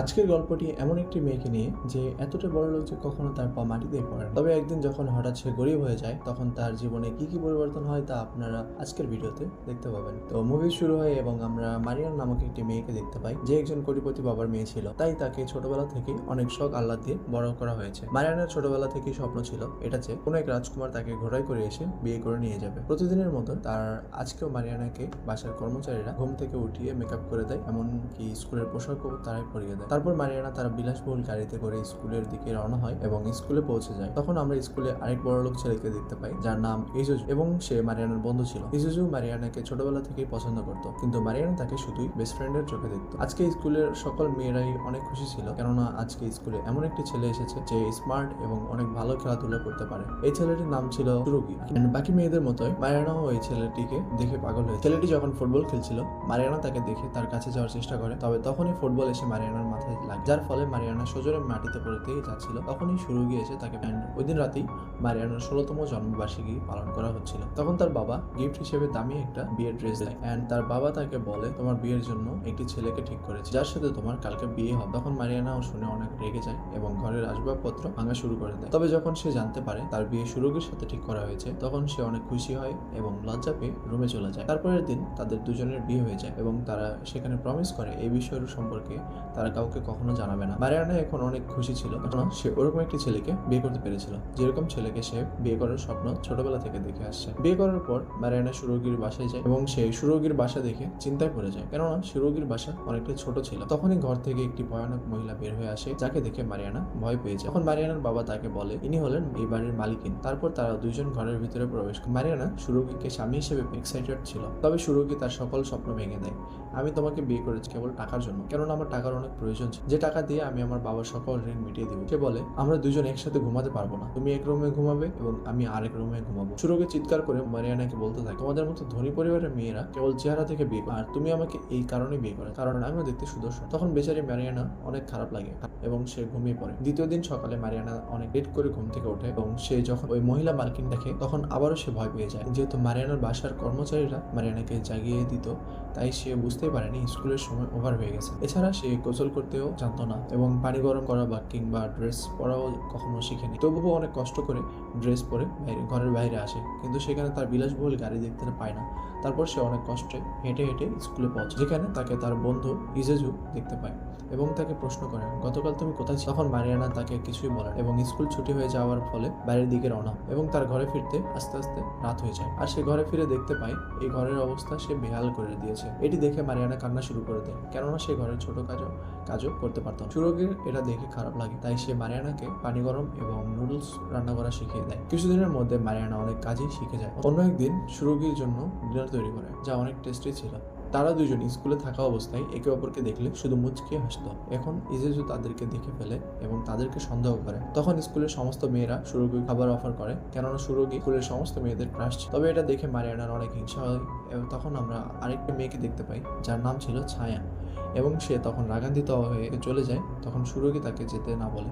আজকের গল্পটি এমন একটি মেয়েকে নিয়ে যে এতটা বড় লোক যে কখনো তার পা মাটিতে পড়ে। তবে একদিন যখন হঠাৎ সে গরিব হয়ে যায়, তখন তার জীবনে কি কি পরিবর্তন হয় তা আপনারা আজকের ভিডিওতে দেখতে পাবেন। তো মুভি শুরু হয় এবং আমরা মারিয়ান নামক একটি মেয়েকে দেখতে পাই, যে একজন কোটিপতি বাবার মেয়ে ছিল। তাই তাকে ছোটবেলা থেকে অনেক শখ, আহ্লাদ দিয়ে বড় করা হয়েছে। মারিয়ানের ছোটবেলা থেকেই স্বপ্ন ছিল এটা যে কোনো এক রাজকুমার তাকে ঘোড়ায় করে এসে বিয়ে করে নিয়ে যাবে। প্রতিদিনের মতো তার আজকেও মারিয়ানাকে বাসার কর্মচারীরা ঘুম থেকে উঠিয়ে মেকআপ করে দেয়, এমনকি স্কুলের পোশাকও তারাই পরিয়ে দেয়। তারপর মারিয়ানা তার বিলাসবহুল গাড়িতে করে স্কুলের দিকে রওনা হয় এবং স্কুলে পৌঁছে যায়। তখন আমরা স্কুলে আরেক বড় লোক ছেলেকে দেখতে পাই, যার নাম ইজুজু এবং সে মারিয়ানার বন্ধু ছিল। ইজুজু মারিয়ানাকে ছোটবেলা থেকেই পছন্দ করত, কিন্তু মারিয়ানা তাকে শুধুই বেস্ট ফ্রেন্ডের চোখে দেখত। আজকে স্কুলের সকল মেয়েরাই অনেক খুশি ছিল, কেননা আজকে স্কুলে এমন একটি ছেলে এসেছে যে স্মার্ট এবং অনেক ভালো খেলাধুলা করতে পারে। এই ছেলেটির নাম ছিল সুরুগি বাকি মেয়েদের মতোই মারিয়ানাও ওই ছেলেটিকে দেখে পাগল হয়ে ছেলেটি যখন ফুটবল খেলছিল, মারিয়ানা তাকে দেখে তার কাছে যাওয়ার চেষ্টা করে, তবে তখনই ফুটবল এসে মারিয়ানার মাথায় লাগে, যার ফলে মারিয়ানা সজোরে মাটিতে পড়তেই যাচ্ছিল। তখনই শুরু গিয়েছে তাকে ওই দিন রাতেই মারিয়ানার ষোলোতম জন্মবার্ষিকী পালন করা হচ্ছিল। তখন তার বাবা গিফট হিসেবে দামি একটা বিয়ের ড্রেস দেয়। অ্যান্ড তার বাবা তাকে বলে, তোমার বিয়ের জন্য একটি ছেলেকে ঠিক করেছে, যার সাথে তোমার কালকে বিয়ে হবে। তখন মারিয়ানাও শুনে অনেক রেগে যায় এবং ঘরের আসবাবপত্র ভাঙা শুরু করে দেয়। তবে যখন সে জানতে পারে তার বিয়ে সুরগির সাথে ঠিক করা হয়েছে, তখন সে অনেক খুশি হয় এবং লজ্জা পেয়ে রুমে চলে যায়। তারপরের দিন তাদের দুজনের বিয়ে হয়ে যায় এবং তারা সেখানে প্রমিস করে এই বিষয়ের সম্পর্কে তারা কাউকে কখনো জানাবে না। মারিয়ানা এখন অনেক খুশি ছিল, কারণ সে ওরকম একটি ছেলেকে বিয়ে করতে পেরেছিল। যেরকম ছেলেকে সে বিয়ে করার স্বপ্ন ছোটবেলা থেকে দেখে আসছে। বিয়ে করার পর মারিয়ানা সুরগির বাসায় যায় এবং সে সুরগির বাসা দেখে চিন্তায় পড়ে যায়, কেননা সুরগির বাসা অনেকটা ছোট ছিল। তখনই ঘর থেকে একটি ভয়ানক মহিলা বের হয়ে আসে, যাকে দেখে মারিয়ানা ভয় পেয়ে যায়। তখন মারিয়ানার বাবা তাকে বলে, ইনি হলেন এই বাড়ির মালিকিন। তারপর তারা দুইজন ঘরের ভিতরে প্রবেশ করে। মারিয়ানা সুরগিকে স্বামী হিসেবে এক্সাইটেড ছিল, তবে সুরগি তার সকল স্বপ্ন ভেঙে দেয়। আমি তোমাকে বিয়ে করেছি কেবল টাকার জন্য, কেননা আমার টাকার অনেক প্রয়োজন যে টাকা দিয়ে আমি আমার বাবার সকল ঋণ মিটিয়ে দিব, সে বলে, আমরা দুজন একসাথে ঘুমাতে পারব না। তুমি এক রুমে ঘুমাবে এবং আমি আরেক রুমে ঘুমাবো। সুরগে চিৎকার করে মারিয়ানাকে বলতে থাকে, তোমাদের মতো ধনী পরিবারের মেয়েরা কেবল চেহারা থেকে বিয়ে। আর তুমি আমাকে এই কারণে বিয়ে করে, কারণ আমিও দেখতে সুদর্শন। তখন বেচারি মারিয়ানা অনেক খারাপ লাগে এবং সে ঘুমিয়ে পড়ে। দ্বিতীয় দিন সকালে মারিয়ানা অনেক লেট করে ঘুম থেকে ওঠে এবং সে যখন ওই মহিলা মার্কিন দেখে, তখন আবারও সে ভয় পেয়ে যায়। যেহেতু মারিয়ানার বাসার কর্মচারীরা মারিয়ানাকে জাগিয়ে দিত, তাই সে বুঝতেই পারেনি স্কুলের সময় ওভার হয়ে গেছে। এছাড়া সে গোসল করতেও জানতো না এবং পানি গরম করা বা কিংবা ড্রেস পরাও কখনো শিখেনি। তবুও অনেক কষ্ট করে ড্রেস পরে ঘরের বাইরে আসে। কিন্তু সেখানে তার বিলাসবহুল গাড়ি দেখতে পায় না। তারপর সে অনেক কষ্টে হেঁটে হেঁটে স্কুলে পৌঁছে। যেখানে তাকে তার বন্ধু ইজেজু দেখতে পায় এবং তাকে প্রশ্ন করে, গতকাল তুমি কোথায় ছিলে?" তখন মারিয়ানা তাকে কিছুই বলে এবং স্কুল ছুটি হয়ে যাওয়ার ফলে বাইরের দিকে রওনা এবং তার ঘরে ফিরতে আস্তে আস্তে রাত হয়ে যায়। আর সে ঘরে ফিরে দেখতে পায়, এই ঘরের অবস্থা সে বেহাল করে দিয়েছে। এটি দেখে মারিয়ানা কান্না শুরু করে দেয়। কেননা সে ঘরের ছোট কাজও কাজও করতে পারত সুরগের এটা দেখে খারাপ লাগে, তাই সে মারিয়ানাকে পানি গরম এবং নুডলস রান্না করা শিখিয়ে দেয়। কিছুদিনের মধ্যে মারিয়ানা অনেক কাজই শিখে যায়। অন্য একদিন সুরগির জন্য ডিনার তৈরি করে, যা অনেক টেস্টি ছিল। তারা দুজন স্কুলে থাকা অবস্থায় একে অপরকে দেখলে শুধু মুচকে হাসতো। এখন ইজেজু তাদেরকে দেখে ফেলে এবং তাদেরকে সন্দেহ করে। তখন স্কুলের সমস্ত মেয়েরা সুরগি খাবার অফার করে, কেননা সুরগি স্কুলের সমস্ত মেয়েদের ক্রাশ তবে এটা দেখে মারিয়ানার অনেক হিংসা হয়। তখন আমরা আরেকটা মেয়েকে দেখতে পাই, যার নাম ছিল ছায়া। এবং সে তখন রাগান্বিত হয়ে চলে যায়, তখন সুরগি তাকে যেতে না বলে।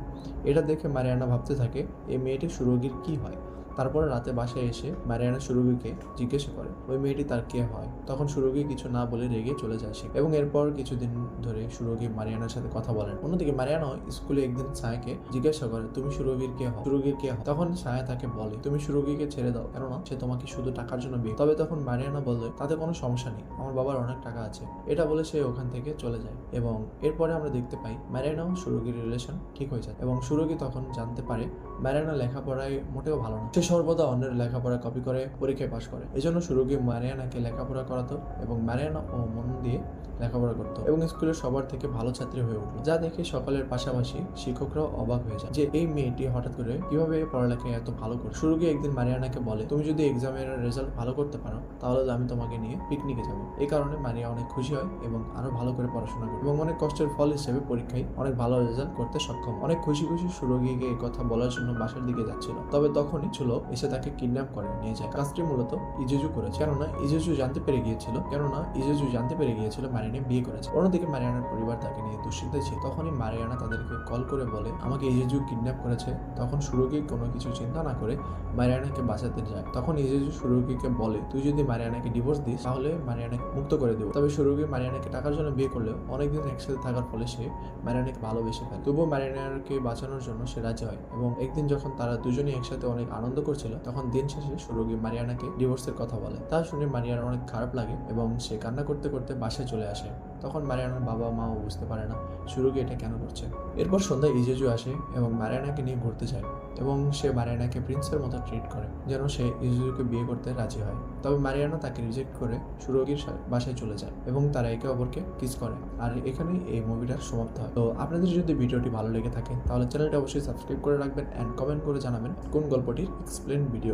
এটা দেখে মারিয়ানা ভাবতে থাকে এই মেয়েটি সুরগির কি হয়? তারপরে রাতে বাসায় এসে মারিয়ানা সুরগিকে জিজ্ঞেস করে, ওই মেয়েটি তার কে হয়? তখন সুরুগি কিছু না বলে রেগে চলে যায় সে। এবং এরপর কিছুদিন ধরে সুরগি মারিয়ানার সাথে কথা বলেন। অন্যদিকে মারিয়ানা স্কুলে একদিন ছায়াকে জিজ্ঞাসা করে, তুমি সুরগির কে হও? সুরগির কে হয় তখন ছায়া তাকে বলে, তুমি সুরগিকে ছেড়ে দাও, কেননা সে তোমাকে শুধু টাকার জন্য বিয়ে তবে তখন মারিয়ানা বলে তাতে কোনো সমস্যা নেই, আমার বাবার অনেক টাকা আছে। এটা বলে সে ওখান থেকে চলে যায়। এবং এরপরে আমরা দেখতে পাই ম্যারিয়ানাও সুরগির রিলেশন ঠিক হয়ে যায়। এবং সুরগি তখন জানতে পারে ম্যারিয়ানা লেখাপড়ায় মোটেও ভালো না। সর্বদা অন্যের লেখাপড়া কপি করে, পরীক্ষায় পাশ করে। এজন্য সুরগি মারিয়ানাকে লেখাপড়া করাতো এবং মারিয়ানা ও মন দিয়ে লেখাপড়া করতো। এবং স্কুলের সবার থেকে ভালো ছাত্রী হয়ে উঠল, যা দেখে সকলের পাশাপাশি শিক্ষকরাও অবাক হয়ে যায় যে এই মেয়েটি হঠাৎ করে কীভাবে পড়ালেখায় এত ভালো করে সুরগি একদিন মারিয়ানাকে বলে, তুমি যদি এক্সামের রেজাল্ট ভালো করতে পারো, তাহলে আমি তোমাকে নিয়ে পিকনিকে যাব। এই কারণে মারিয়া অনেক খুশি হয় এবং আরও ভালো করে পড়াশোনা করে। এবং অনেক কষ্টের ফল হিসেবে পরীক্ষায় অনেক ভালো রেজাল্ট করতে সক্ষম অনেক খুশি খুশি সুরগিকে এই কথা বলার জন্য বাসার দিকে যাচ্ছিল। তবে তখনই ছিল এসে তাকে কিডন্যাপ করে নিয়ে যায়। কাজটি মূলত ইজেজু করেছে। কেননা ইজেজু জানতে পেরে গিয়েছিল, কেননা ইজেজু জানতে পেরে গিয়েছিল মারিনা নিয়ে বিয়ে করেছে। অন্যদিকে মারিয়ানার পরিবার তাকে নিয়ে দুশ্চিন্তায় ছিল। তখনই মারিয়ানা তাদেরকে কল করে বলে, আমাকে ইজেজু কিডন্যাপ করেছে। তখন সুরকি কোনো কিছু চিন্তা না করে মারিয়ানাকে বাঁচাতে যায়। তখন ইজেজু সুরকিকে বলে, তুই যদি মারিয়ানাকে ডিভোর্স দিস, তাহলে মারিয়ানাকে মুক্ত করে দেবো। তবে সুরকি মারিয়ানাকে টাকার জন্য বিয়ে করলেও অনেকদিন একসাথে থাকার ফলে সে মারিয়ানাকে ভালোবেসে ফেলে। তবুও মারিয়ানাকে বাঁচানোর জন্য সে রাজি হয় এবং একদিন যখন তারা দুজনেই একসাথে অনেক আনন্দ করছিল, তখন দিন শেষে সুরকি মারিয়ানাকে ডিভোর্সের কথা বলে। তা শুনে মারিয়ানা অনেক খারাপ লাগে এবং সে কান্না করতে করতে বাসায় চলে আসে। তখন মারিয়ানার বাবা মাও বুঝতে পারে না সুরকি এটা কেন করছে। এরপর সন্ধ্যায় ইজেজু আসে এবং মারিয়ানাকে নিয়ে ঘুরতে যায় এবং সে মারিয়ানাকে প্রিন্সের মতো ট্রিট করে, যেন সে ইজেজুকে বিয়ে করতে রাজি হয়। তবে মারিয়ানা তাকে রিজেক্ট করে সুরকির সা- বাসায় চলে যায় এবং তারা একে অপরকে কিস করে। আর এখানেই এই মুভিটার সমাপ্ত হয়। তো আপনাদের যদি ভিডিওটি ভালো লেগে থাকে, তাহলে চ্যানেলটি অবশ্যই সাবস্ক্রাইব করে রাখবেন অ্যান্ড কমেন্ট করে জানাবেন কোন গল্পটির এক্সপ্লেন ভিডিও